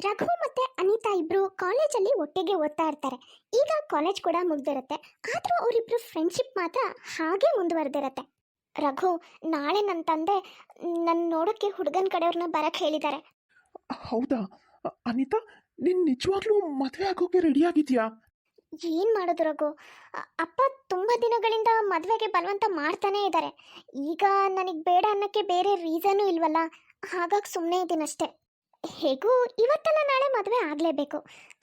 ರಘು ಮತ್ತೆ ಅನಿತಾ ಇಬ್ರು ಕಾಲೇಜಲ್ಲಿ ಒಟ್ಟಿಗೆ ಓದ್ತಾ ಇರ್ತಾರೆ. ಈಗ ಕಾಲೇಜ್ ಕೂಡ ಮುಗ್ದಿರುತ್ತೆ. ಆದ್ರೂ ಅವರಿಬ್ರು ಫ್ರೆಂಡ್ಶಿಪ್ ಮಾತ್ರ ಹಾಗೆ ಮುಂದುವರೆದಿರುತ್ತೆ. ರಘು ನಾಳೆ ನನ್ನ ತಂದೆ ನನ್ನ ನೋಡೋಕ್ಕೆ ಹುಡುಗನ ಕಡೆಯವ್ರನ್ನ ಬರಕ್ಕೆ ಹೇಳಿದ್ದಾರೆ ಹೌದಾ? ಅನಿತಾ ನೀನು ನಿಜವಾಗ್ಲೂ ಮದುವೆ ಆಗೋಕೆ ರೆಡಿ ಆಗಿದ್ಯಾ? ಏನು ಮಾಡೋದು ರಘು? ಅಪ್ಪ ತುಂಬ ದಿನಗಳಿಂದ ಮದುವೆಗೆ ಬಲವಂತ ಮಾಡ್ತಾನೇ ಇದ್ದಾರೆ ಈಗ ನನಗೆ ಬೇಡ ಅನ್ನೋಕ್ಕೆ ಬೇರೆ ರೀಸನ್ ಇಲ್ವಲ್ಲ? ಹಾಗಾಗಿ ಸುಮ್ಮನೆ ಇದ್ದೀನಷ್ಟೇ ಹೇಗೂ ಇವತ್ತಲ್ಲ ನಾಳೆ ಮದುವೆ ಆಗಲೇಬೇಕು.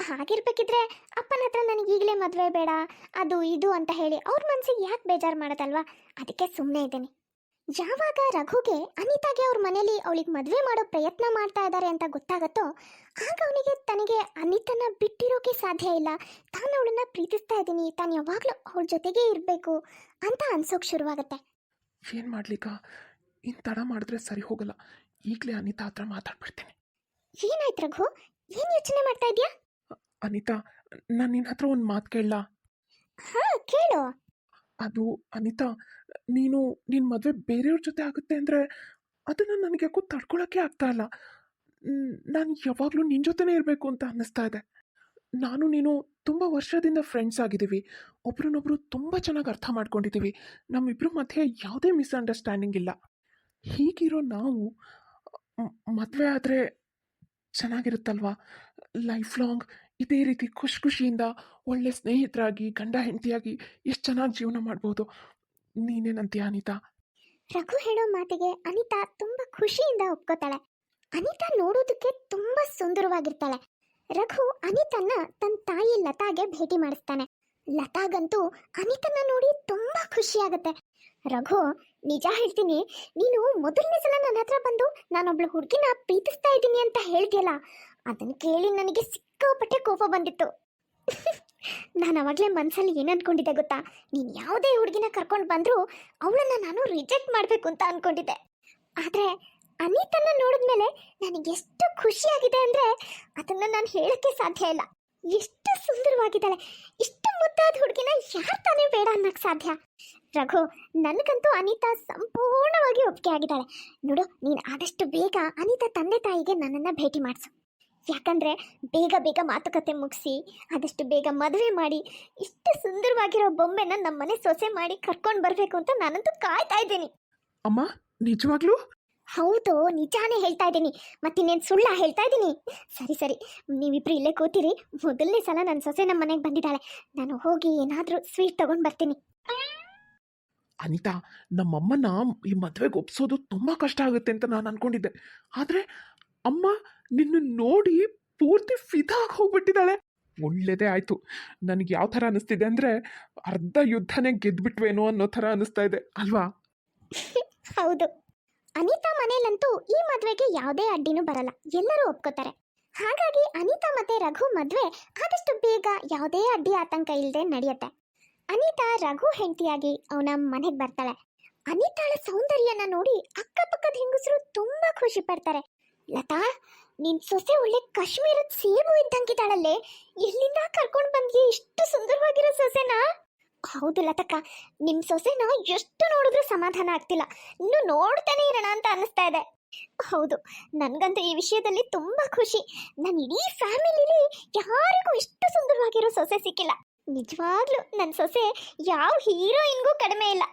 ಹಾಗಿರ್ಬೇಕಿದ್ರೆ ಅಪ್ಪನ ಹತ್ರ ನನಗೆ ಈಗಲೇ ಮದುವೆ ಬೇಡ, ಅದು ಇದು ಅಂತ ಹೇಳಿ ಅವ್ರ ಮನಸ್ಸಿಗೆ ಯಾಕೆ ಬೇಜಾರು ಮಾಡೋದಲ್ವಾ? ಅದಕ್ಕೆ ಸುಮ್ಮನೆ ಇದ್ದೀನಿ. ಯಾವಾಗ ರಘುಗೆ ಅನಿತಾಗೆ ಅವ್ರ ಮನೇಲಿ ಅವಳಿಗೆ ಮದುವೆ ಮಾಡೋ ಪ್ರಯತ್ನ ಮಾಡ್ತಾ ಇದ್ದಾರೆ ಅಂತ ಗೊತ್ತಾಗತ್ತೋ, ಆಗ ಅವನಿಗೆ ತನಗೆ ಅನಿತನ ಬಿಟ್ಟಿರೋಕೆ ಸಾಧ್ಯ ಇಲ್ಲ. ತಾನು ಅವಳನ್ನ ಪ್ರೀತಿಸ್ತಾ ಇದ್ದೀನಿ, ತಾನು ಯಾವಾಗಲೂ ಅವಳ ಜೊತೆಗೆ ಇರಬೇಕು ಅಂತ ಅನ್ಸೋಕೆ ಶುರುವಾಗುತ್ತೆ. ಏನು ಮಾಡ್ಲಿಕ್ಕ? ಇನ್ನು ತಡ ಮಾಡಿದ್ರೆ ಸರಿ ಹೋಗಲ್ಲ. ಈಗಲೇ ಅನಿತಾ ಹತ್ರ ಮಾತಾಡ್ಬಿಡ್ತೀನಿ. ಏನಾಯ್ತು ರಘು? ಏನು ಯೋಚನೆ ಮಾಡ್ತಾ ಇದೆಯಾ? ಅನಿತಾ ನಾನು ನಿನ್ನ ಹತ್ರ ಒಂದು ಮಾತು ಕೇಳಲಾ? ಹಾ ಕೇಳು. ಅದು ಅನಿತಾ ನೀನು ನಿನ್ನ ಮದುವೆ ಬೇರೆಯವ್ರ ಜೊತೆ ಆಗುತ್ತೆ ಅಂದರೆ ಅದನ್ನು ನನಗೆ ಯಾಕೋ ತಡ್ಕೊಳಕ್ಕೆ ಆಗ್ತಾ ಇಲ್ಲ. ನಾನು ಯಾವಾಗಲೂ ನಿನ್ನ ಜೊತೆನೇ ಇರಬೇಕು ಅಂತ ಅನ್ನಿಸ್ತಾ ಇದೆ. ನಾನು ನೀನು ತುಂಬ ವರ್ಷದಿಂದ ಫ್ರೆಂಡ್ಸ್ ಆಗಿದ್ದೀವಿ. ಒಬ್ರನ್ನೊಬ್ರು ತುಂಬ ಚೆನ್ನಾಗಿ ಅರ್ಥ ಮಾಡ್ಕೊಂಡಿದ್ದೀವಿ. ನಮ್ಮಿಬ್ಬರ ಮಧ್ಯೆ ಯಾವುದೇ ಮಿಸ್ಅಂಡರ್ಸ್ಟ್ಯಾಂಡಿಂಗ್ ಇಲ್ಲ. ಹೀಗಿರೋ ನಾವು ಮದುವೆ ಆದರೆ ಚೆನ್ನಾಗಿರುತ್ತಲ್ವಾ? ಲೈಫ್ ಲಾಂಗ್ ಇದೇ ರೀತಿ ಖುಷಿ ಖುಷಿಯಿಂದ ಒಳ್ಳೆ ಸ್ನೇಹಿತರಾಗಿ, ಗಂಡ ಹೆಂಡತಿಯಾಗಿ ಎಷ್ಟು ಚೆನ್ನಾಗಿ ಜೀವನ ಮಾಡ್ಬೋದು. ನೀನೇನಂತೀಯ ಅನಿತಾ? ರಘು ಹೇಳೋ ಮಾತಿಗೆ ಅನಿತಾ ತುಂಬಾ ಖುಷಿಯಿಂದ ಒಪ್ಕೋತಾಳೆ. ಅನಿತಾ ನೋಡೋದಕ್ಕೆ ತುಂಬಾ ಸುಂದರವಾಗಿರ್ತಾಳೆ. ರಘು ಅನಿತನ್ನ ತನ್ನ ತಾಯಿ ಲತಾಗೆ ಭೇಟಿ ಮಾಡಿಸ್ತಾನೆ. ಲತಾಗಂತೂ ಅನಿತನ್ನ ನೋಡಿ ತುಂಬಾ ಖುಷಿಯಾಗತ್ತೆ. ರಘು ನಿಜ ಹೇಳ್ತೀನಿ, ನೀನು ಮೊದಲನೇ ಸಲ ನನ್ನ ಹತ್ರ ಬಂದು ನಾನೊಬ್ಳು ಹುಡುಗಿನ ಪ್ರೀತಿಸ್ತಾ ಇದ್ದೀನಿ ಅಂತ ಹೇಳ್ತೀಯಲ್ಲ ಅದನ್ನ ಕೇಳಿ ನನಗೆ ಸಿಕ್ಕಾಪಟ್ಟೆ ಕೋಪ ಬಂದಿತ್ತು. ನಾನು ಅವಾಗಲೇ ಮನಸ್ಸಲ್ಲಿ ಏನು ಅನ್ಕೊಂಡಿದ್ದೆ ಗೊತ್ತಾ? ನೀನು ಯಾವುದೇ ಹುಡುಗಿನ ಕರ್ಕೊಂಡು ಬಂದರೂ ಅವಳನ್ನ ನಾನು ರಿಜೆಕ್ಟ್ ಮಾಡಬೇಕು ಅಂತ ಅನ್ಕೊಂಡಿದ್ದೆ. ಆದರೆ ಅನಿತನ್ನ ನೋಡಿದ್ಮೇಲೆ ನನಗೆ ಎಷ್ಟು ಖುಷಿಯಾಗಿದೆ ಅಂದರೆ ಅದನ್ನು ನಾನು ಹೇಳೋಕ್ಕೆ ಸಾಧ್ಯ ಇಲ್ಲ. ಎಷ್ಟು ಸುಂದರವಾಗಿದ್ದಾಳೆ, ಇಷ್ಟು ಮುದ್ದಾದ ಹುಡುಗಿನ ಯಾರು ತಾನೇ ಬೇಡ ಅನ್ನೋಕ್ಕೆ ಸಾಧ್ಯ? ರಘು ನನಗಂತೂ ಅನಿತಾ ಸಂಪೂರ್ಣವಾಗಿ ಒಪ್ಪಿಗೆ ಆಗಿದ್ದಾಳೆ. ನೋಡು ನೀನು ಆದಷ್ಟು ಬೇಗ ಅನಿತಾ ತಂದೆ ತಾಯಿಗೆ ನನ್ನನ್ನು ಭೇಟಿ ಮಾಡಿಸು. ಯಾಕಂದ್ರೆ ಬೇಗ ಬೇಗ ಮಾತುಕತೆ ಮುಗಿಸಿ ಆದಷ್ಟು ಬೇಗ ಮದುವೆ ಮಾಡಿ ಇಷ್ಟು ಸುಂದರವಾಗಿರೋ ಬೊಂಬೆನ ನಮ್ಮನೆ ಸೊಸೆ ಮಾಡಿ ಕರ್ಕೊಂಡು ಬರಬೇಕು ಅಂತ ನಾನಂತೂ ಕಾಯ್ತಾ ಇದ್ದೀನಿ. ಅಮ್ಮ ನಿಜವಾಗ್ಲೂ? ಹೌದು ನಿಜಾನೇ ಹೇಳ್ತಾ ಇದ್ದೀನಿ. ಮತ್ತಿನ್ನೇನು ಸುಳ್ಳ ಹೇಳ್ತಾ ಇದ್ದೀನಿ? ಸರಿ ಸರಿ. ನೀವಿಬ್ರು ಇಲ್ಲೇ ಕೂತಿರಿ. ಮೊದಲನೇ ಸಲ ನನ್ನ ಸೊಸೆ ನಮ್ಮ ಮನೆಗೆ ಬಂದಿದ್ದಾಳೆ. ನಾನು ಹೋಗಿ ಏನಾದರೂ ಸ್ವೀಟ್ ತಗೊಂಡು ಬರ್ತೀನಿ. ಅನಿತಾ, ನಮ್ಮಮ್ಮನ ಈ ಮದುವೆಗೆ ಒಪ್ಸೋದು ತುಂಬ ಕಷ್ಟ ಆಗುತ್ತೆ ಅಂತ ನಾನು ಅನ್ಕೊಂಡಿದ್ದೆ. ಆದರೆ ಅಮ್ಮ ನಿನ್ನ ನೋಡಿ ಪೂರ್ತಿ ಫಿದಾಗಿ ಹೋಗ್ಬಿಟ್ಟಿದ್ದಾಳೆ. ಒಳ್ಳೇದೇ ಆಯಿತು. ನನಗೆ ಯಾವ ಥರ ಅನ್ನಿಸ್ತಿದೆ ಅಂದರೆ ಅರ್ಧ ಯುದ್ಧನೇ ಗೆದ್ಬಿಟ್ವೇನೋ ಅನ್ನೋ ಥರ ಅನ್ನಿಸ್ತಾ ಇದೆ, ಅಲ್ವಾ? ಹೌದು. ಅನಿತಾ ಮನೇಲಂತೂ ಈ ಮದುವೆಗೆ ಯಾವುದೇ ಅಡ್ಡಿನೂ ಬರಲ್ಲ. ಎಲ್ಲರೂ ಒಪ್ಕೋತಾರೆ. ಹಾಗಾಗಿ ಅನಿತಾ ಮತ್ತೆ ರಘು ಮದುವೆ ಆದಷ್ಟು ಬೇಗ ಯಾವುದೇ ಅಡ್ಡಿ ಆತಂಕ ಇಲ್ಲದೆ ನಡೆಯುತ್ತೆ. ಅನಿತಾ ರಘು ಹೆಂಡತಿಯಾಗಿ ಅವನ ಮನೆಗೆ ಬರ್ತಾಳೆ. ಅನಿತಾಳ ಸೌಂದರ್ಯನ ನೋಡಿ ಅಕ್ಕಪಕ್ಕದ ಹೆಂಗಸರು ತುಂಬಾ ಖುಷಿ ಪಡ್ತಾರೆ. ಲತಾ, ನಿನ್ ಸೊಸೆ ಒಳ್ಳೆ ಕಾಶ್ಮೀರದ ಸೇಬು ಇದ್ದಂಗಿದ್ದಾಳಲ್ಲೇ? ಎಲ್ಲಿಂದ ಕರ್ಕೊಂಡು ಬಂದ್ಯೆ? ಇಷ್ಟು ಸುಂದರವಾಗಿರೋ ಸೊಸೆನಾ? ಹೌದು ಲತಕ್ಕ, ನಿಮ್ ಸೊಸೆನ ಎಷ್ಟು ನೋಡಿದ್ರೂ ಸಮಾಧಾನ ಆಗ್ತಿಲ್ಲ. ಇನ್ನು ನೋಡ್ತಾನೆ ಇರೋಣ ಅಂತ ಅನಿಸ್ತಾ ಇದೆ. ಹೌದು, ನನ್ಗಂತೂ ಈ ವಿಷಯದಲ್ಲಿ ತುಂಬಾ ಖುಷಿ. ನನ್ನ ಇಡೀ ಫ್ಯಾಮಿಲಿಲಿ ಯಾರಿಗೂ ಇಷ್ಟು ಸುಂದರವಾಗಿರೋ ಸೊಸೆ ಸಿಕ್ಕಿಲ್ಲ. ನಿಜವಾಗ್ಲೂ ನನ್ನ ಸೊಸೆ ಯಾವ ಹೀರೋಯಿನ್ಗೂ ಕಡಿಮೆ ಇಲ್ಲ.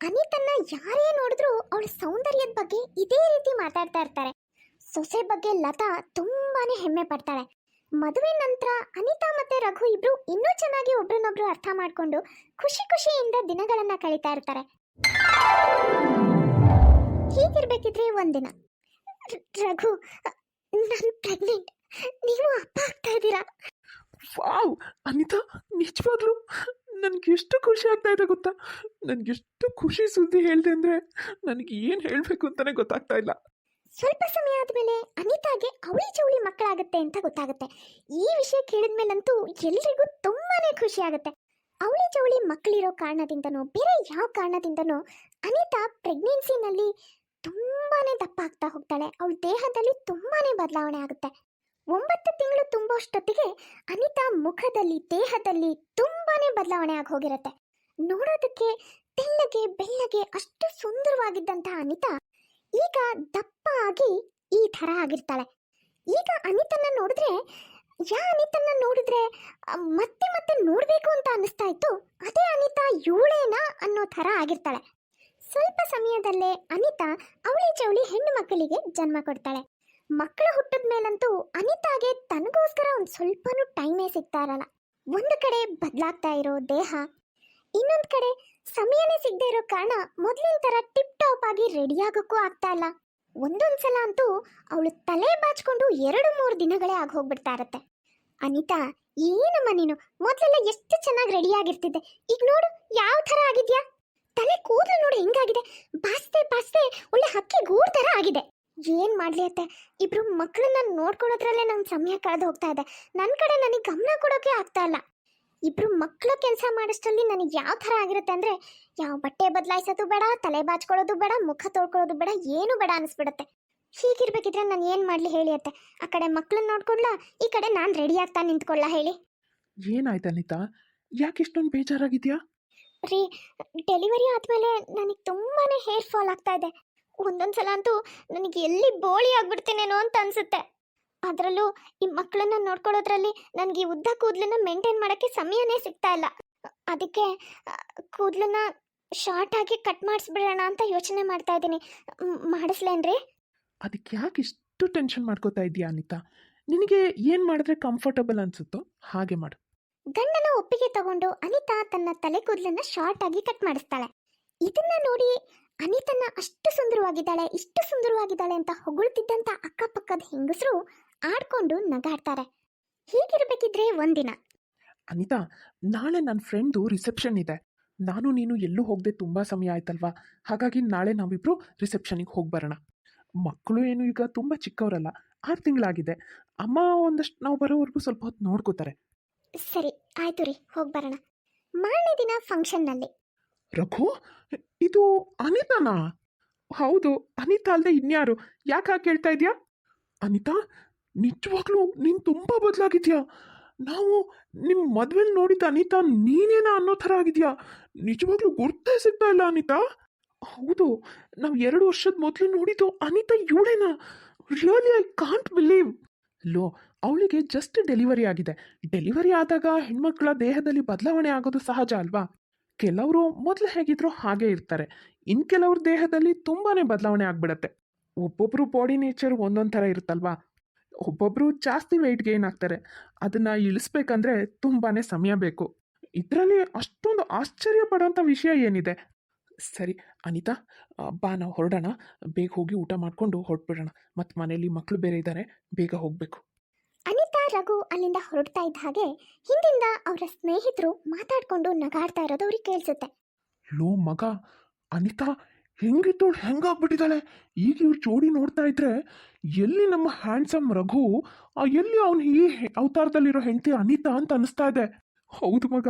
ಅನಿತನ್ನ ಯಾರೇ ನೋಡಿದ್ರು ಅವಳ ಸೌಂದರ್ಯದ ಬಗ್ಗೆ ಇದೇ ರೀತಿ ಮಾತಾಡ್ತಾ ಇರ್ತಾರೆ. ಸೊಸೆ ಬಗ್ಗೆ ಲತಾ ತುಂಬಾನೇ ಹೆಮ್ಮೆ ಪಡ್ತಾಳೆ. ಮದುವೆ ನಂತರ ಅನಿತಾ ಮತ್ತೆ ರಘು ಇಬ್ರು ಇನ್ನೂ ಚೆನ್ನಾಗಿ ಒಬ್ರನ್ನೊಬ್ರು ಅರ್ಥ ಮಾಡ್ಕೊಂಡು ಖುಷಿ ಖುಷಿಯಿಂದ ದಿನಗಳನ್ನ ಕಳೀತಾ ಇರ್ತಾರೆ. ಹೀಗಿರ್ಬೇಕಿದ್ರೆ ಒಂದಿನ. ರಘು ನಾನು ಪ್ರೆಗ್ನೆಂಟ್. ನೀವು ಅಪ್ಪ ಆಗ್ತಾ ಇದ್ದೀರಾ? ವಾವ್, ಅನಿತಾ, ನಿಜವಾಗ್ಲೂ? ನನಗೆಷ್ಟು ಖುಷಿ ಆಗ್ತಾ ಇದೆ ಗೊತ್ತಾ? ನನಗೆಷ್ಟು ಖುಷಿ ಸುದ್ದಿ ಹೇಳ್ದೆ ಅಂದ್ರೆ ನನಗೆ ಏನು ಹೇಳಬೇಕು ಅಂತಾನೆ ಗೊತ್ತಾಗ್ತಾ ಇಲ್ಲ. ಸ್ವಲ್ಪ ಸಮಯ ಆದ್ಮೇಲೆ ಅನಿತಾಗೆ ಅವಳಿ ಚೌಳಿ ಮಕ್ಕಳಾಗುತ್ತೆ ಅಂತ ಗೊತ್ತಾಗುತ್ತೆ. ಈ ವಿಷಯ ಕೇಳಿದ್ಮೇಲಂತೂ ಎಲ್ರಿಗೂ ತುಂಬಾನೇ ಖುಷಿ ಆಗುತ್ತೆ. ಅವಳಿ ಚೌಳಿ ಮಕ್ಕಳಿರೋ ಕಾರಣದಿಂದನೋ, ಬೇರೆ ಯಾವ ಕಾರಣದಿಂದನೋ ಅನಿತಾ ಪ್ರೆಗ್ನೆನ್ಸಿನಲ್ಲಿ ತುಂಬಾನೇ ದಪ್ಪ ಆಗ್ತಾ ಹೋಗ್ತಾಳೆ. ಅವಳ ದೇಹದಲ್ಲಿ ತುಂಬಾನೇ ಬದಲಾವಣೆ ಆಗುತ್ತೆ. ಒಂಬತ್ತು ತಿಂಗಳು ತುಂಬುವಷ್ಟೊತ್ತಿಗೆ ಅನಿತಾ ಮುಖದಲ್ಲಿ, ದೇಹದಲ್ಲಿ ತುಂಬಾನೇ ಬದಲಾವಣೆ ಆಗಿ ಹೋಗಿರುತ್ತೆ. ನೋಡೋದಕ್ಕೆ ತೆಳ್ಳಗೆ ಬೆಳ್ಳಗೆ ಅಷ್ಟು ಸುಂದರವಾಗಿದ್ದಂತಹ ಅನಿತಾ ಈಗ ದಪ್ಪ ಆಗಿ ಈ ಥರ ಆಗಿರ್ತಾಳೆ. ಈಗ ಅನಿತನ್ನ ನೋಡಿದ್ರೆ, ಯಾ ಅನಿತನ್ನ ನೋಡಿದ್ರೆ ಮತ್ತೆ ಮತ್ತೆ ನೋಡಬೇಕು ಅಂತ ಅನಿಸ್ತಾ ಇತ್ತು. ಅದೇ ಅನಿತಾ ಇವಳೇನಾ ಅನ್ನೋ ಥರ ಆಗಿರ್ತಾಳೆ. ಸ್ವಲ್ಪ ಸಮಯದಲ್ಲೇ ಅನಿತಾ ಅವಳಿ ಚವಳಿ ಹೆಣ್ಣು ಮಕ್ಕಳಿಗೆ ಜನ್ಮ ಕೊಡ್ತಾಳೆ. ಮಕ್ಕಳು ಹುಟ್ಟಿದ ಮೇಲಂತೂ ಅನಿತಾಗೆ ತನಗೋಸ್ಕರ ಒಂದ್ ಸ್ವಲ್ಪನೂ ಟೈಮೇ ಸಿಗ್ತಾ ಇರಲ್ಲ ಒಂದು ಕಡೆ ಬದಲಾಗ್ತಾ ಇರೋ ದೇಹ, ಇನ್ನೊಂದು ಕಡೆ ಸಮಯನೇ ಸಿಗದೆ ಇರೋ ಕಾರಣ ಮೊದಲಿನ ಥರ ಟಿಪ್ ಟಾಪ್ ಆಗಿ ರೆಡಿ ಆಗೋಕ್ಕೂ ಆಗ್ತಾ ಇಲ್ಲ. ಒಂದೊಂದ್ಸಲ ಅಂತೂ ಅವಳು ತಲೆ ಬಾಚ್ಕೊಂಡು ಎರಡು ಮೂರು ದಿನಗಳೇ ಆಗಿ ಹೋಗ್ಬಿಡ್ತಾ ಇರತ್ತೆ. ಅನಿತಾ, ಏನಮ್ಮ ನೀನು? ಮೊದಲೆಲ್ಲ ಎಷ್ಟು ಚೆನ್ನಾಗಿ ರೆಡಿ ಆಗಿರ್ತಿದ್ದೆ ಈಗ ನೋಡು, ಯಾವ ಥರ ಆಗಿದ್ಯಾ? ತಲೆ ಕೂದಲು ನೋಡು, ಹೆಂಗಾಗಿದೆ. ಬಾಸ್ತೆ ಬಾಸ್ತೆ, ಒಳ್ಳೆ ಹಕ್ಕಿ ಗೂಡ್ ಥರ ಆಗಿದೆ. ಏನ್ ಮಾಡ್ಲಿ ಅತ್ತೆ? ಇಬ್ರು ಮಕ್ಕಳನ್ನ ನೋಡ್ಕೊಳ್ಳೋದ್ರಲ್ಲೇ ನನ್ನ ಸಮಯ ಕಳೆದು ಹೋಗ್ತಾ ಇದೆ. ನನ್ನ ಕಡೆ ನನಗೆ ಗಮನ ಕೊಡೋಕೆ ಆಗ್ತಾ ಇಲ್ಲ. ಇಬ್ರು ಮಕ್ಕಳು ಕೆಲಸ ಮಾಡೋಷ್ಟರಲ್ಲಿ ನನಗೆ ಯಾವ ಥರ ಆಗಿರುತ್ತೆ ಅಂದರೆ ಯಾವ ಬಟ್ಟೆ ಬದಲಾಯಿಸೋದು ಬೇಡ ತಲೆ ಬಾಚ್ಕೊಳ್ಳೋದು ಬೇಡ ಮುಖ ತೊಳ್ಕೊಳ್ಳೋದು ಬೇಡ ಏನು ಬೇಡ ಅನಿಸ್ಬಿಡುತ್ತೆ. ಹೀಗಿರ್ಬೇಕಿದ್ರೆ ನಾನು ಏನು ಮಾಡಲಿ ಹೇಳಿ ಅತ್ತೆ? ಆ ಕಡೆ ಮಕ್ಕಳನ್ನ ನೋಡ್ಕೊಳ್ಳ ಈ ಕಡೆ ನಾನು ರೆಡಿ ಆಗ್ತಾ ನಿಂತ್ಕೊಳ್ಳ ಹೇಳಿ. ಏನಾಯ್ತು ಅನಿತಾ? ಯಾಕೆ ಇಷ್ಟೊಂದು ಬೇಜಾರಾಗಿದ್ಯಾ? ರೀ ಡೆಲಿವರಿ ಆದಮೇಲೆ ನನಗೆ ತುಂಬಾ ಹೇರ್ ಫಾಲ್ ಆಗ್ತಾ ಇದೆ. ಒಂದೊಂದು ಸಲ ಅಂತೂ ನನಗೆ ಎಲ್ಲಿ ಬೋಳಿ ಆಗ್ಬಿಡ್ತೀನೇನೋ ಅಂತ ಅನ್ಸುತ್ತೆ. ಅದರಲ್ಲೂ ಈ ಮಕ್ಕಳನ್ನ ನೋಡ್ಕೊಳ್ಳೋದ್ರಲ್ಲಿ ನನಗೆ ಉದ್ದ ಕೂದಲನ್ನ ಮೇಂಟೈನ್ ಮಾಡೋಕ್ಕೆ ಸಮಯನೇ ಸಿಗ್ತಾ ಇಲ್ಲ. ಅದಕ್ಕೆ ಕೂದಲನ್ನ ಶಾರ್ಟ್ ಆಗಿ ಕಟ್ ಮಾಡಿಸ್ಬಿಡೋಣ ಅಂತ ಯೋಚನೆ ಮಾಡ್ತಾ ಇದ್ದೀನಿ. ಮಾಡಿಸ್ಲೇನ್ರಿ ಅದಕ್ಕೆ ಯಾಕೆ ಇಷ್ಟು ಟೆನ್ಷನ್ ಮಾಡ್ಕೋತಾ ಇದೀಯಾ ಅನಿತಾ? ನಿನಗೆ ಏನು ಮಾಡಿದ್ರೆ ಕಂಫರ್ಟಬಲ್ ಅನ್ಸುತ್ತೋ ಹಾಗೆ ಮಾಡು. ಗಂಡನ ಒಪ್ಪಿಗೆ ತಗೊಂಡು ಅನಿತಾ ತನ್ನ ತಲೆ ಕೂದಲನ್ನ ಶಾರ್ಟ್ ಆಗಿ ಕಟ್ ಮಾಡಿಸ್ತಾಳೆ. ಇದನ್ನ ನೋಡಿ ಅನಿತನ್ನ ಅಷ್ಟು ಸುಂದರವಾಗಿದ್ದಾಳೆ ಇಷ್ಟು ಸುಂದರವಾಗಿದ್ದಾಳೆ ಅಂತ ಹೊಗಳ್ತಿದ್ದಂತ ಅಕ್ಕಪಕ್ಕದ ಹೆಂಗಸರು ಆಡ್ಕೊಂಡು ನಗಾಡ್ತಾರೆ. ಹೀಗಿರ್ಬೇಕಿದ್ರೆ ಒಂದಿನ. ಅನಿತಾ ನಾಳೆ ನನ್ನ ಫ್ರೆಂಡ್ದು ರಿಸೆಪ್ಷನ್ ಇದೆ. ನಾನು ನೀನು ಎಲ್ಲೂ ಹೋಗದೆ ತುಂಬ ಸಮಯ ಆಯ್ತಲ್ವಾ? ಹಾಗಾಗಿ ನಾಳೆ ನಾವಿಬ್ರು ರಿಸೆಪ್ಷನಿಗೆ ಹೋಗಿ ಬರೋಣ. ಮಕ್ಕಳು ಏನು ಈಗ ತುಂಬ ಚಿಕ್ಕವರಲ್ಲ ಆರು ತಿಂಗಳಾಗಿದೆ. ಅಮ್ಮ ಒಂದಷ್ಟು ನಾವು ಬರೋವರೆಗೂ ಸ್ವಲ್ಪ ಹೊತ್ತು ನೋಡ್ಕೋತಾರೆ. ಸರಿ ಆಯ್ತು ರೀ ಹೋಗಿ ಬರೋಣ. ಮಾರನೇ ದಿನ ಫಂಕ್ಷನ್ನಲ್ಲಿ. ರಘು, ಇದು ಅನಿತಾನಾ? ಹೌದು, ಅನಿತಾ ಅಲ್ಲದೆ ಇನ್ಯಾರು? ಯಾಕೆ ಕೇಳ್ತಾ ಇದೆಯಾ? ಅನಿತಾ, ನಿಜವಾಗ್ಲೂ ನೀನು ತುಂಬ ಬದಲಾಗಿದ್ಯಾ? ನಾವು ನಿಮ್ಮ ಮದ್ವೆಲಿ ನೋಡಿದ ಅನಿತಾ ನೀನೇನಾ ಅನ್ನೋ ಥರ ಆಗಿದೆಯಾ? ನಿಜವಾಗ್ಲೂ ಗುರ್ತೇ ಸಿಗ್ತಾ ಇಲ್ಲ ಅನಿತಾ. ಹೌದು, ನಾವು ಎರಡು ವರ್ಷದ ಮೊದಲು ನೋಡಿದ್ದು ಅನಿತಾ ಇವಳೇನಾ? ರಿಯಲಿ ಐ ಕಾಂಟ್ ಬಿಲೀವ್ ಲೋ, ಅವಳಿಗೆ ಜಸ್ಟ್ ಡೆಲಿವರಿ ಆಗಿದೆ. ಡೆಲಿವರಿ ಆದಾಗ ಹೆಣ್ಮಕ್ಳ ದೇಹದಲ್ಲಿ ಬದಲಾವಣೆ ಆಗೋದು ಸಹಜ ಅಲ್ವಾ? ಕೆಲವರು ಮೊದಲು ಹೇಗಿದ್ರು ಹಾಗೆ ಇರ್ತಾರೆ. ಇನ್ನು ಕೆಲವ್ರ ದೇಹದಲ್ಲಿ ತುಂಬಾ ಬದಲಾವಣೆ ಆಗ್ಬಿಡತ್ತೆ. ಒಬ್ಬೊಬ್ರು ಬಾಡಿ ನೇಚರ್ ಒಂದೊಂದು ಥರ ಇರುತ್ತಲ್ವಾ? ಒಬ್ಬೊಬ್ರು ಜಾಸ್ತಿ ವೆಯ್ಟ್ ಗೇನ್ ಆಗ್ತಾರೆ. ಅದನ್ನು ಇಳಿಸ್ಬೇಕಂದ್ರೆ ತುಂಬಾ ಸಮಯ ಬೇಕು. ಇದರಲ್ಲಿ ಅಷ್ಟೊಂದು ಆಶ್ಚರ್ಯ ಪಡೋಂಥ ವಿಷಯ ಏನಿದೆ? ಸರಿ, ಅನಿತಾ ಬಾ, ನಾವು ಹೊರಡೋಣ. ಬೇಗ ಹೋಗಿ ಊಟ ಮಾಡಿಕೊಂಡು ಹೊರಟ್ಬಿಡೋಣ. ಮತ್ತು ಮನೇಲಿ ಮಕ್ಕಳು ಬೇರೆ ಇದ್ದಾರೆ ಬೇಗ ಹೋಗಬೇಕು. ರಘು ಅಲ್ಲಿಂದ ಹೊರಡ್ತಾ ಇದ್ದ ಹಾಗೆ ಹಿಂದಿಂದ ಅವರ ಸ್ನೇಹಿತರು ಮಾತಾಡ್ಕೊಂಡು ನಗಾಡ್ತಾ ಇರೋದು ಅವ್ರಿಗೆ ಕೇಳಿಸುತ್ತೆ. ಲೋ ಮಗ, ಅನಿತಾ, ಹೆಂಗಿತ್ತು ಹೆಂಗಾಗ್ಬಿಟ್ಟಿದ್ದಾಳೆ? ಈಗ ಇವ್ರ ಜೋಡಿ ನೋಡ್ತಾ ಇದ್ರೆ ಎಲ್ಲಿ ನಮ್ಮ ಹ್ಯಾಂಡ್ಸಮ್ ರಘು, ಆ ಎಲ್ಲಿ ಅವನು ಈ ಅವತಾರದಲ್ಲಿರೋ ಹೆಂಡತಿ ಅನಿತಾ ಅಂತ ಅನಿಸ್ತಾ ಇದೆ? ಹೌದು ಮಗ,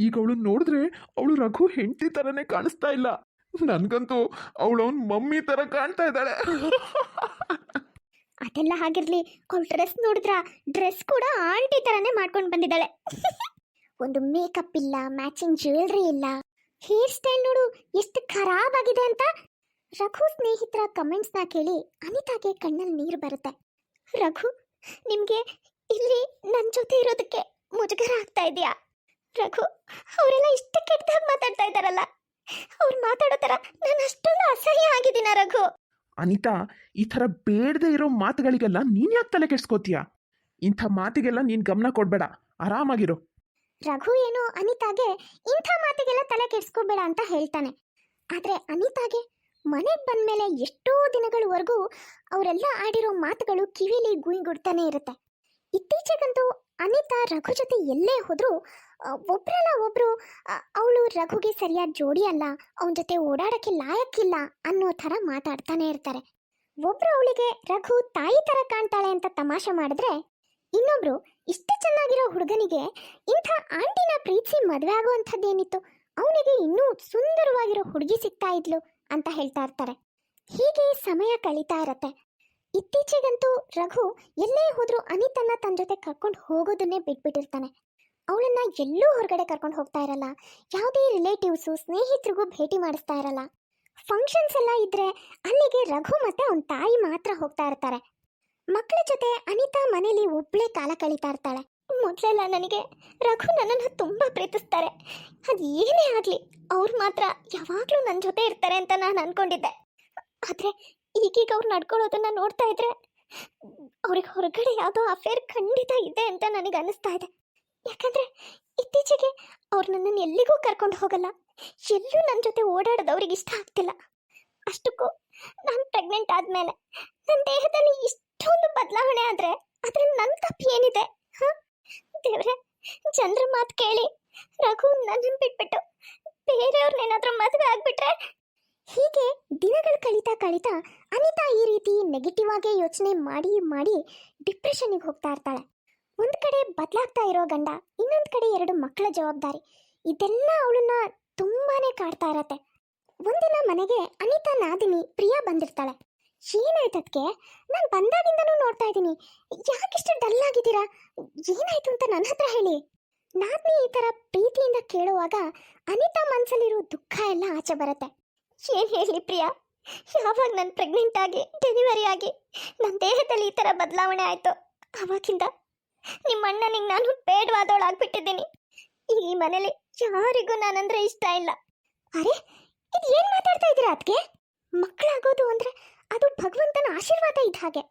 ಈಗ ಅವಳು ನೋಡಿದ್ರೆ ಅವಳು ರಘು ಹೆಂಡತಿ ಥರನೇ ಕಾಣಿಸ್ತಾ ಇಲ್ಲ. ನನಗಂತೂ ಅವಳು ಅವನ ಮಮ್ಮಿ ಥರ ಕಾಣ್ತಾ ಇದ್ದಾಳೆ. ಅದೆಲ್ಲ ಹಾಗಿರ್ಲಿ, ಅವಳ ಡ್ರೆಸ್ ನೋಡಿದ್ರ? ಡ್ರೆಸ್ ಕೂಡ ಆಂಟಿ ತರನೇ ಮಾಡ್ಕೊಂಡು ಬಂದಿದ್ದಾಳೆ. ಒಂದು ಮೇಕಪ್ ಇಲ್ಲ ಮ್ಯಾಚಿಂಗ್ ಜ್ಯುವೆಲ್ರಿ ಇಲ್ಲ. ಹೇರ್ ಸ್ಟೈಲ್ ನೋಡು, ಎಷ್ಟು ಖರಾಬ್ ಆಗಿದೆ ಅಂತ. ರಘು ಸ್ನೇಹಿತರ ಕಮೆಂಟ್ಸ್ನ ಕೇಳಿ ಅನಿತಾಗೆ ಕಣ್ಣಲ್ಲಿ ನೀರು ಬರುತ್ತೆ. ರಘು, ನಿಮಗೆ ಇಲ್ಲಿ ನನ್ನ ಜೊತೆ ಇರೋದಕ್ಕೆ ಮುಜುಗರ ಆಗ್ತಾ ಇದೆಯಾ? ರಘು, ಅವರೆಲ್ಲ ಇಷ್ಟು ಕೆಟ್ಟದಾಗ ಮಾತಾಡ್ತಾ ಇದ್ದಾರಲ್ಲ. ಅವ್ರು ಮಾತಾಡೋ ಥರ ನಾನು ಅಷ್ಟೊಂದು ಅಸಹ್ಯ ಆಗಿದ್ದೀನ ರಘು? ಅನಿತಾ, ಈ ಥರ ಬೇಡದೆ ಇರೋ ಮಾತುಗಳಿಗೆಲ್ಲ ನೀನು ಯಾಕೆ ತಲೆ ಕೆಡ್ಸ್ಕೋತೀಯ? ಇಂಥ ಮಾತಿಗೆಲ್ಲ ನೀನು ಗಮನ ಕೊಡಬೇಡ. ಆರಾಮಾಗಿರು. ರಘು ಏನು ಅನಿತಾಗೆ ಇಂಥ ಮಾತಿಗೆಲ್ಲ ತಲೆ ಕೆಡ್ಸ್ಕೋಬೇಡ ಅಂತ ಹೇಳ್ತಾನೆ. ಆದರೆ ಅನಿತಾಗೆ ಮನೆಗೆ ಬಂದ್ಮೇಲೆ ಎಷ್ಟೋ ದಿನಗಳವರೆಗೂ ಅವರೆಲ್ಲ ಆಡಿರೋ ಮಾತುಗಳು ಕಿವಿಲಿ ಗುಯ್ಗುಡ್ತಾನೆ ಇರುತ್ತೆ. ಇತ್ತೀಚೆಗಂತೂ ಅನಿತಾ ರಘು ಜೊತೆ ಎಲ್ಲೇ ಹೋದ್ರೂ ಒಬ್ರಲ್ಲ ಒಬ್ರು ಅವಳು ರಘುಗೆ ಸರಿಯಾದ ಜೋಡಿ ಅಲ್ಲ, ಅವನ ಜೊತೆ ಓಡಾಡಕ್ಕೆ ಲಾಯಕ್ಕಿಲ್ಲ ಅನ್ನೋ ಥರ ಮಾತಾಡ್ತಾನೆ ಇರ್ತಾರೆ. ಒಬ್ರು ಅವಳಿಗೆ ರಘು ತಾಯಿ ಥರ ಕಾಣ್ತಾಳೆ ಅಂತ ತಮಾಷೆ ಮಾಡಿದ್ರೆ, ಇನ್ನೊಬ್ರು ಇಷ್ಟು ಚೆನ್ನಾಗಿರೋ ಹುಡುಗನಿಗೆ ಇಂಥ ಆಂಟಿನ ಪ್ರೀತಿಸಿ ಮದುವೆ ಆಗುವಂಥದ್ದೇನಿತ್ತು? ಅವನಿಗೆ ಇನ್ನೂ ಸುಂದರವಾಗಿರೋ ಹುಡುಗಿ ಸಿಗ್ತಾ ಇದ್ಲು ಅಂತ ಹೇಳ್ತಾ ಇರ್ತಾರೆ. ಹೀಗೆ ಸಮಯ ಕಳೀತಾ ಇರತ್ತೆ. ಇತ್ತೀಚೆಗಂತೂ ರಘು ಎಲ್ಲೇ ಹೋದ್ರೂ ಅನಿತನ್ನ ತನ್ನ ಜೊತೆ ಕರ್ಕೊಂಡು ಹೋಗೋದನ್ನೇ ಬಿಟ್ಬಿಟ್ಟಿರ್ತಾನೆ. ಅವಳನ್ನ ಎಲ್ಲೂ ಹೊರಗಡೆ ಕರ್ಕೊಂಡು ಹೋಗ್ತಾ ಇರಲ್ಲ. ಯಾವುದೇ ರಿಲೇಟಿವ್ಸು ಸ್ನೇಹಿತರಿಗೂ ಭೇಟಿ ಮಾಡಿಸ್ತಾ ಇರಲ್ಲ. ಫಂಕ್ಷನ್ಸ್ ಎಲ್ಲ ಇದ್ರೆ ಅಲ್ಲಿಗೆ ರಘು ಮತ್ತೆ ಅವನ ತಾಯಿ ಮಾತ್ರ ಹೋಗ್ತಾ ಇರ್ತಾರೆ. ಮಕ್ಕಳ ಜೊತೆ ಅನಿತಾ ಮನೇಲಿ ಒಬ್ಳೇ ಕಾಲ ಕಳೀತಾ ಇರ್ತಾಳೆ. ಮೊದಲೆಲ್ಲ ನನಗೆ ರಘು ನನ್ನನ್ನು ತುಂಬ ಪ್ರೀತಿಸ್ತಾರೆ. ಅದು ಏನೇ ಆಗಲಿ, ಅವ್ರು ಮಾತ್ರ ಯಾವಾಗಲೂ ನನ್ನ ಜೊತೆ ಇರ್ತಾರೆ ಅಂತ ನಾನು ಅನ್ಕೊಂಡಿದ್ದೆ. ಆದರೆ ಈಗೀಗ ಅವ್ರು ನಡ್ಕೊಳ್ಳೋದನ್ನ ನೋಡ್ತಾ ಇದ್ರೆ ಅವ್ರಿಗೆ ಹೊರಗಡೆ ಯಾವುದೋ ಅಫೇರ್ ಖಂಡಿತ ಇದೆ ಅಂತ ನನಗೆ ಅನಿಸ್ತಾ ಇದೆ. ಯಾಕಂದ್ರೆ ಇತ್ತೀಚೆಗೆ ಅವ್ರು ನನ್ನನ್ನು ಎಲ್ಲಿಗೂ ಕರ್ಕೊಂಡು ಹೋಗಲ್ಲ. ಎಲ್ಲೂ ನನ್ನ ಜೊತೆ ಓಡಾಡೋದು ಅವ್ರಿಗೆ ಇಷ್ಟ ಆಗ್ತಿಲ್ಲ. ಅಷ್ಟಕ್ಕೂ ನಾನು ಪ್ರೆಗ್ನೆಂಟ್ ಆದ್ಮೇಲೆ ನನ್ನ ದೇಹದಲ್ಲಿ ಇಷ್ಟೊಂದು ಬದಲಾವಣೆ ಆದ್ರೆ ಅದ್ರಲ್ಲಿ ನನ್ನ ತಪ್ಪು ಏನಿದೆ? ಹ? ದೇವ್ರೆ, ಚಂದ್ರ ಮಾತು ಕೇಳಿ ರಘು ನನ್ನ ಬಿಟ್ಬಿಟ್ಟು ಬೇರೆಯವ್ರನ್ನೇನಾದರೂ ಮದುವೆ ಆಗ್ಬಿಟ್ರೆ? ಹೀಗೆ ದಿನಗಳು ಕಳೀತಾ ಕಳೀತಾ ಅನಿತಾ ಈ ರೀತಿ ನೆಗೆಟಿವ್ ಆಗೇ ಯೋಚನೆ ಮಾಡಿ ಮಾಡಿ ಡಿಪ್ರೆಷನ್ಗೆ ಹೋಗ್ತಾ ಇರ್ತಾಳೆ. ಒಂದ್ ಕಡೆ ಬದಲಾಗ್ತಾ ಇರೋ ಗಂಡ, ಇನ್ನೊಂದ್ ಕಡೆ ಎರಡು ಮಕ್ಕಳ ಜವಾಬ್ದಾರಿ. ಇದೆಲ್ಲ ಅವಳನ್ನ ತುಂಬಾನೇ ಕಾಡ್ತಾ ಇರತ್ತೆ. ಒಂದಿನ ಮನೆಗೆ ಅನಿತಾ ನಾದಿನಿ ಪ್ರಿಯಾ ಬಂದಿರ್ತಾಳೆ. ಏನಾಯ್ತದ್ಕೆ? ನಾನು ಬಂದಾಗಿಂದನೂ ನೋಡ್ತಾ ಇದ್ದೀನಿ. ಯಾಕಿಷ್ಟು ಡಲ್ ಆಗಿದ್ದೀರಾ? ಏನಾಯ್ತು ಅಂತ ನನ್ನ ಹತ್ರ ಹೇಳಿ. ನಾದಿನಿ ಈ ತರ ಪ್ರೀತಿಯಿಂದ ಕೇಳುವಾಗ ಅನಿತಾ ಮನಸ್ಸಲ್ಲಿರೋ ದುಃಖ ಎಲ್ಲ ಆಚೆ ಬರುತ್ತೆ. ಏನ್ ಹೇಳಿ ಪ್ರಿಯಾ? ಯಾವಾಗ ನಾನು ಪ್ರೆಗ್ನೆಂಟ್ ಆಗಿ ಡೆಲಿವರಿ ಆಗಿ ನನ್ನ ದೇಹದಲ್ಲಿ ಈ ಥರ ಬದಲಾವಣೆ ಆಯಿತು? ಅವಾಗಿಂದ ನಿಮ್ಮ ಅಣ್ಣನಿಗೆ ನಾನು ಬೇಡವಾದವಳಾಗ್ಬಿಟ್ಟಿದ್ದೀನಿ ಈ ಮನೇಲಿ ಯಾರಿಗೂ ನಾನಂದ್ರೆ ಇಷ್ಟ ಇಲ್ಲ. ಅರೆ, ಇದು ಏನು ಮಾತಾಡ್ತಾ ಇದ್ದೀರಾ ಅದಕ್ಕೆ ಮಕ್ಕಳಾಗೋದು ಅಂದ್ರೆ ಅದು ಭಗವಂತನ ಆಶೀರ್ವಾದ ಇದ್ದ ಹಾಗೆ.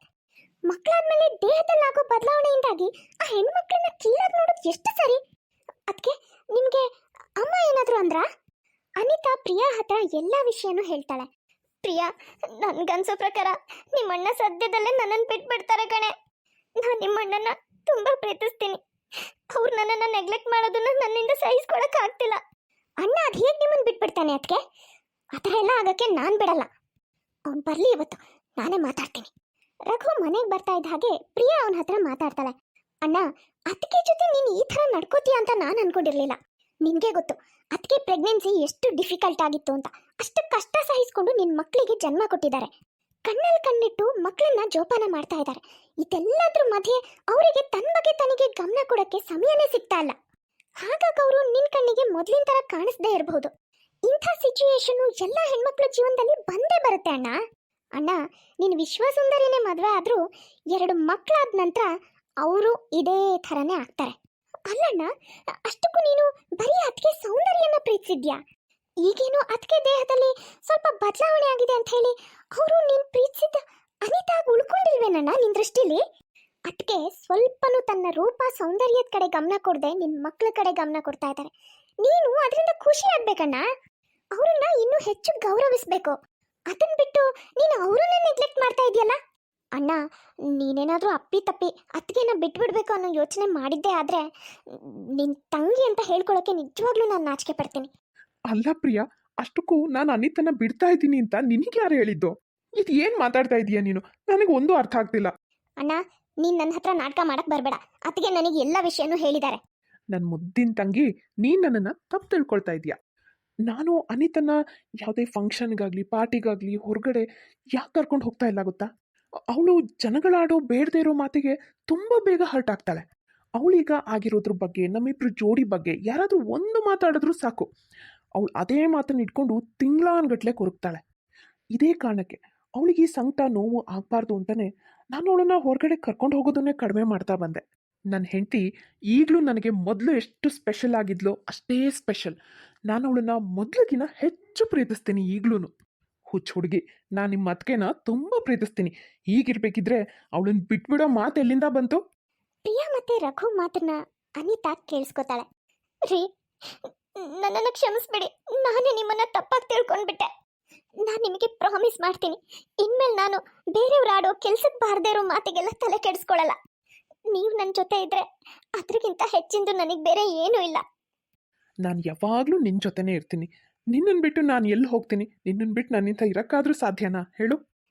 ಮಕ್ಕಳಾದ್ಮೇಲೆ ದೇಹದಲ್ಲಾಗೋ ಬದಲಾವಣೆಯಿಂದಾಗಿ ಆ ಹೆಣ್ಮಕ್ಳನ್ನ ಕೀಳಾಗಿ ನೋಡೋದು ಎಷ್ಟು ಸರಿ? ಅದಕ್ಕೆ ನಿಮಗೆ ಅಮ್ಮ ಏನಾದರೂ ಅಂದ್ರಾ? ಅನಿತಾ ಪ್ರಿಯಾ ಹತ್ರ ಎಲ್ಲ ವಿಷಯನೂ ಹೇಳ್ತಾಳೆ. ಪ್ರಿಯಾ, ನನ್ಗನ್ಸೋ ಪ್ರಕಾರ ನಿಮ್ಮಣ್ಣ ಸದ್ಯದಲ್ಲೇ ನನ್ನನ್ನು ಬಿಟ್ಬಿಡ್ತಾರೆ ಕಣೆ. ನಾನು ನಿಮ್ಮಣ್ಣನ ತುಂಬಾ ಪ್ರೀತಿಸ್ತೀನಿ. ಅವ್ರು ನನ್ನನ್ನು ನೆಗ್ಲೆಕ್ಟ್ ಮಾಡೋದನ್ನ ನನ್ನಿಂದ ಸಹಿಸ್ಕೊಳಕ್ ಆಗ್ತಿಲ್ಲ. ಅಣ್ಣ ಅದು ಹೇಗೆ ನಿಮ್ಮನ್ನು ಬಿಟ್ಬಿಡ್ತಾನೆ ಅದಕ್ಕೆ ಆ ಥರ ಎಲ್ಲ ಆಗಕ್ಕೆ ನಾನು ಬಿಡಲ್ಲ. ಅವ್ನು ಬರಲಿ ಇವತ್ತು, ನಾನೇ ಮಾತಾಡ್ತೀನಿ. ರಘು ಮನೆಗೆ ಬರ್ತಾ ಇದ್ದ ಹಾಗೆ ಪ್ರಿಯಾ ಅವನ ಹತ್ರ ಮಾತಾಡ್ತಾಳೆ. ಅಣ್ಣ ಅದಕ್ಕೆ ಜೊತೆ ನೀನು ಈ ಥರ ನಡ್ಕೋತೀಯ ಅಂತ ನಾನು ಅನ್ಕೊಂಡಿರ್ಲಿಲ್ಲ. ನಿನಗೆ ಗೊತ್ತು ಅದಕ್ಕೆ ಪ್ರೆಗ್ನೆನ್ಸಿ ಎಷ್ಟು ಡಿಫಿಕಲ್ಟ್ ಆಗಿತ್ತು ಅಂತ. ಅಷ್ಟು ಕಷ್ಟ ಸಹಿಸ್ಕೊಂಡು ನಿನ್ನ ಮಕ್ಕಳಿಗೆ ಜನ್ಮ ಕೊಟ್ಟಿದ್ದಾರೆ. ಕಣ್ಣಲ್ಲಿ ಕಣ್ಣಿಟ್ಟು ಮಕ್ಕಳನ್ನ ಜೋಪಾನ ಮಾಡ್ತಾ ಇದ್ದಾರೆ. ಇದೆಲ್ಲದ್ರ ಮಧ್ಯೆ ಅವರಿಗೆ ತನ್ನ ಬಗ್ಗೆ ತನಗೆ ಗಮನ ಕೊಡಕ್ಕೆ ಸಮಯನೇ ಸಿಗ್ತಾ ಇಲ್ಲ. ಹಾಗಾಗಿ ಅವರು ನಿನ್ನ ಕಣ್ಣಿಗೆ ಮೊದಲಿನ ಥರ ಕಾಣಿಸದೇ ಇರಬಹುದು ಇಂಥ ಸಿಚುಯೇಷನ್ ಎಲ್ಲ ಹೆಣ್ಮಕ್ಳ ಜೀವನದಲ್ಲಿ ಬಂದೇ ಬರುತ್ತೆ ಅಣ್ಣ. ಅಣ್ಣ, ನೀನು ವಿಶ್ವಸುಂದರಿನೇ ಮದುವೆ ಆದರೂ ಎರಡು ಮಕ್ಕಳಾದ ನಂತರ ಅವರು ಇದೇ ಥರನೇ ಆಗ್ತಾರೆ. ಅಲ್ಲಣ್ಣ, ಅಷ್ಟಕ್ಕೂ ನೀನು ಬರೀ ಅದಕ್ಕೆ ಸೌಂದರ್ಯನ ಪ್ರೀತಿಸಿದ್ಯಾ? ಈಗೇನು ಅದಕ್ಕೆ ದೇಹದಲ್ಲಿ ಸ್ವಲ್ಪ ಬದಲಾವಣೆ ಆಗಿದೆ ಅಂತ ಹೇಳಿ ಅವರು ನೀನ್ ಪ್ರೀತಿಸಿದ ಅನಿತಾಗಿ ಉಳ್ಕೊಂಡಿಲ್ವೇನಣ್ಣ ನಿನ್ ದೃಷ್ಟಿಲಿ? ಅದಕ್ಕೆ ಸ್ವಲ್ಪನೂ ತನ್ನ ರೂಪ ಸೌಂದರ್ಯದ ಕಡೆ ಗಮನ ಕೊಡದೆ ನಿನ್ ಮಕ್ಕಳ ಕಡೆ ಗಮನ ಕೊಡ್ತಾ ಇದ್ದಾರೆ ನೀನು ಅದರಿಂದ ಖುಷಿ ಆಗ್ಬೇಕಣ್ಣ. ಅವರನ್ನ ಇನ್ನೂ ಹೆಚ್ಚು ಗೌರವಿಸ್ಬೇಕು. ಅದನ್ನ ಬಿಟ್ಟು ನೀನು ಅವರನ್ನ ನೆಗ್ಲೆಕ್ಟ್ ಮಾಡ್ತಾ ಇದೆಯಲ್ಲ? ಅಣ್ಣ, ನೀನೇನಾದರೂ ಅಪ್ಪಿ ತಪ್ಪಿ ಅತ್ತಿಗೆನ ಬಿಟ್ಬಿಡ್ಬೇಕು ಅನ್ನೋ ಯೋಚನೆ ಮಾಡಿದ್ದೆ ಆದರೆ ನಿನ್ನ ತಂಗಿ ಅಂತ ಹೇಳ್ಕೊಳಕ್ಕೆ ನಿಜವಾಗ್ಲೂ ನಾನು ನಾಚಿಕೆ ಪಡ್ತೀನಿ. ಅಲ್ಲ ಪ್ರಿಯಾ ಅಷ್ಟಕ್ಕೂ ನಾನು ಅನಿತನ ಬಿಡ್ತಾ ಇದ್ದೀನಿ ಅಂತ ನಿನಗೆ ಯಾರು ಹೇಳಿದ್ದು? ಇದು ಏನು ಮಾತಾಡ್ತಾ ಇದೀಯ ನೀನು? ನನಗೆ ಒಂದು ಅರ್ಥ ಆಗ್ತಿಲ್ಲ. ಅಣ್ಣ ನೀನು ನನ್ನ ಹತ್ರ ನಾಟಕ ಮಾಡಕ್ ಬರಬೇಡ. ಅತ್ತಿಗೆ ನನಗೆ ಎಲ್ಲ ವಿಷಯನೂ ಹೇಳಿದ್ದಾರೆ. ನನ್ನ ಮುದ್ದಿನ ತಂಗಿ ನೀನು ನನ್ನನ್ನು ತಪ್ಪು ತಿಳ್ಕೊಳ್ತಾ ಇದೀಯ? ನಾನು ಅನಿತನ ಯಾವುದೇ ಫಂಕ್ಷನ್ಗಾಗಲಿ ಪಾರ್ಟಿಗಾಗಲಿ ಹೊರಗಡೆ ಯಾಕೆ ಕರ್ಕೊಂಡು ಹೋಗ್ತಾ ಇಲ್ಲ ಗೊತ್ತಾ? ಅವಳು ಜನಗಳಾಡೋ ಬೇಡದೇ ಇರೋ ಮಾತಿಗೆ ತುಂಬ ಬೇಗ ಹರ್ಟ್ ಆಗ್ತಾಳೆ. ಅವಳೀಗ ಆಗಿರೋದ್ರ ಬಗ್ಗೆ ನಮ್ಮಿಬ್ರು ಜೋಡಿ ಬಗ್ಗೆ ಯಾರಾದರೂ ಒಂದು ಮಾತಾಡಿದ್ರೂ ಸಾಕು. ಅವಳು ಅದೇ ಮಾತ್ರ ಇಟ್ಕೊಂಡು ತಿಂಗಳಾನ್ಗಟ್ಲೆ ಕೊರಗ್ತಾಳೆ ಇದೇ ಕಾರಣಕ್ಕೆ ಅವಳಿಗೆ ಈ ಸಂಕಟ ನೋವು ಆಗಬಾರ್ದು ಅಂತಲೇ ನಾನು ಅವಳನ್ನ ಹೊರಗಡೆ ಕರ್ಕೊಂಡು ಹೋಗೋದನ್ನೇ ಕಡಿಮೆ ಮಾಡ್ತಾ ಬಂದೆ. ನನ್ನ ಹೆಂಡತಿ ಈಗಲೂ ನನಗೆ ಮೊದಲು ಎಷ್ಟು ಸ್ಪೆಷಲ್ ಆಗಿದ್ಲೋ ಅಷ್ಟೇ ಸ್ಪೆಷಲ್. ನಾನು ಅವಳನ್ನ ಮೊದಲಿಗಿನ ಹೆಚ್ಚು ಪ್ರೀತಿಸ್ತೀನಿ ಈಗಲೂ ಹುಚ್ಚು ಹುಡುಗಿ, ನಾನು ನಿಮ್ಮ ಅತ್ತಿಗೆನ ತುಂಬ ಪ್ರೀತಿಸ್ತೀನಿ. ಹೀಗಿರ್ಬೇಕಿದ್ರೆ ಅವಳನ್ನ ಬಿಟ್ಬಿಡೋ ಮಾತು ಎಲ್ಲಿಂದ ಬಂತು? ಪ್ರಿಯಾ ಮತ್ತೆ ರಘು ಮಾತನ್ನ ಅನಿತಾ ಕೇಳಿಸ್ಕೊತಾಳೆ. ರೀ ನನ್ನನ್ನು ಕ್ಷಮಿಸ್ಬಿಡಿ. ನಾನೇ ನಿಮ್ಮನ್ನ ತಪ್ಪಾಗಿ ತಿಳ್ಕೊಂಡ್ಬಿಟ್ಟೆ. ನಾನು ನಿಮಗೆ ಪ್ರಾಮಿಸ್ ಮಾಡ್ತೀನಿ. ಇನ್ಮೇಲೆ ನಾನು ಬೇರೆಯವ್ರು ಆಡೋ ಕೆಲ್ಸಕ್ಕೆ ಬಾರದೇ ಇರೋ ಮಾತಿಗೆಲ್ಲ ತಲೆ ಕೆಡಿಸ್ಕೊಳ್ಳಲ್ಲ ನೀವು ನನ್ನ ಜೊತೆ ಇದ್ರೆ ಅದ್ರಗಿಂತ ಹೆಚ್ಚಿಂದು ನನಗೆ ಬೇರೆ ಏನೂ ಇಲ್ಲ. ನಾನು ಯಾವಾಗಲೂ ನಿನ್ನ ಜೊತೆನೇ ಇರ್ತೀನಿ. ನಿನ್ನನ್ನು ಬಿಟ್ಟು ನಾನು ಎಲ್ಲಿ ಹೋಗ್ತೀನಿ? ನಿನ್ನನ್ನು ಬಿಟ್ಟು ನನ್ನಿಂದ ಇರೋಕ್ಕಾದ್ರೂ ಸಾಧ್ಯನಾ? ಹೇಳು.